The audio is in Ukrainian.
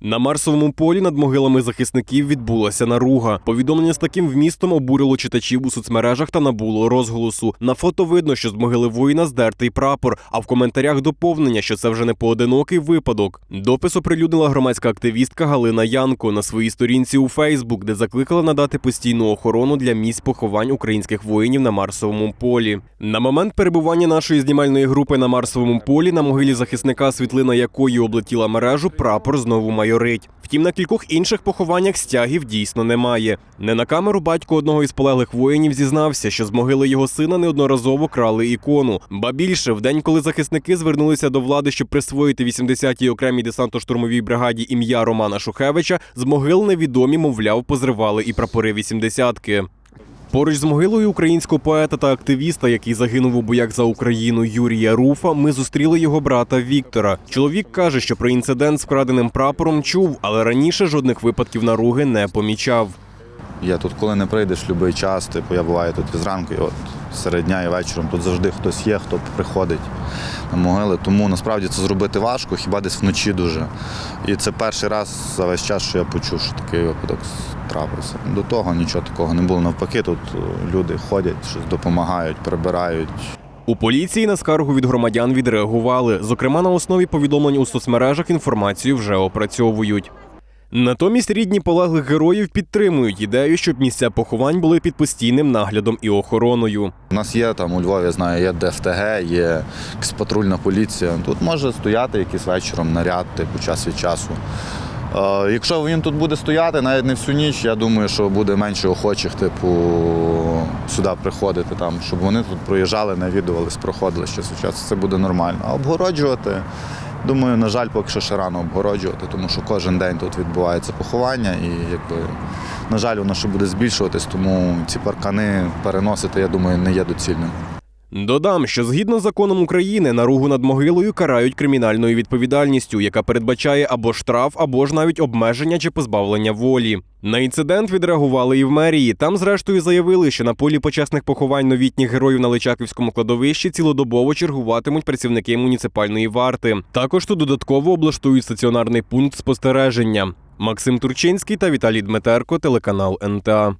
На Марсовому полі над могилами захисників відбулася наруга. Повідомлення з таким вмістом обурило читачів у соцмережах та набуло розголосу. На фото видно, що з могили воїна здертий прапор, а в коментарях доповнення, що це вже не поодинокий випадок. Допис оприлюднила громадська активістка Галина Янко на своїй сторінці у Фейсбук, де закликала надати постійну охорону для місць поховань українських воїнів на Марсовому полі. На момент перебування нашої знімальної групи на Марсовому полі на могилі захисника, світлина якої облетіла мережу, прапор знову майорить. Втім, на кількох інших похованнях стягів дійсно немає. Не на камеру батько одного із полеглих воїнів зізнався, що з могили його сина неодноразово крали ікону. Ба більше, в день, коли захисники звернулися до влади, щоб присвоїти 80-й окремій десантно-штурмовій бригаді ім'я Романа Шухевича, з могил невідомі, мовляв, позривали і прапори 80-ки. Поруч з могилою українського поета та активіста, який загинув у боях за Україну Юрія Руфа, ми зустріли його брата Віктора. Чоловік каже, що про інцидент з вкраденим прапором чув, але раніше жодних випадків наруги не помічав. Я тут, коли не прийдеш, будь-який час, типу, я буваю тут і зранку, і от серед дня і вечором. Тут завжди хтось є, хто приходить на могили. Тому насправді це зробити важко, хіба десь вночі дуже. І це перший раз за весь час, що я почув, що такий випадок трапився. До того нічого такого не було. Навпаки, тут е, люди ходять, щось допомагають, прибирають. У поліції на скаргу від громадян відреагували. Зокрема, на основі повідомлень у соцмережах інформацію вже опрацьовують. Натомість рідні полеглих героїв підтримують ідею, щоб місця поховань були під постійним наглядом і охороною. У нас є там у Львові, я знаю, є ДФТГ, є патрульна поліція. Тут може стояти якийсь вечором наряд, типу, час від часу. Е, якщо він тут буде стояти, навіть не всю ніч, я думаю, що буде менше охочих, типу, сюди приходити, там, щоб вони тут проїжджали, навідувались, проходили щось. Це буде нормально. А обгороджувати, думаю, на жаль, поки що ще рано обгороджувати, тому що кожен день тут відбувається поховання і якби. На жаль, воно ще буде збільшуватись, тому ці паркани переносити, я думаю, не є доцільним. Додам, що згідно з законом України наругу над могилою карають кримінальною відповідальністю, яка передбачає або штраф, або ж навіть обмеження чи позбавлення волі. На інцидент відреагували і в мерії. Там, зрештою, заявили, що на полі почесних поховань новітніх героїв на Личаківському кладовищі цілодобово чергуватимуть працівники муніципальної варти. Також тут додатково облаштують стаціонарний пункт спостереження. Максим Турчинський та Віталій Дмитерко, телеканал НТА.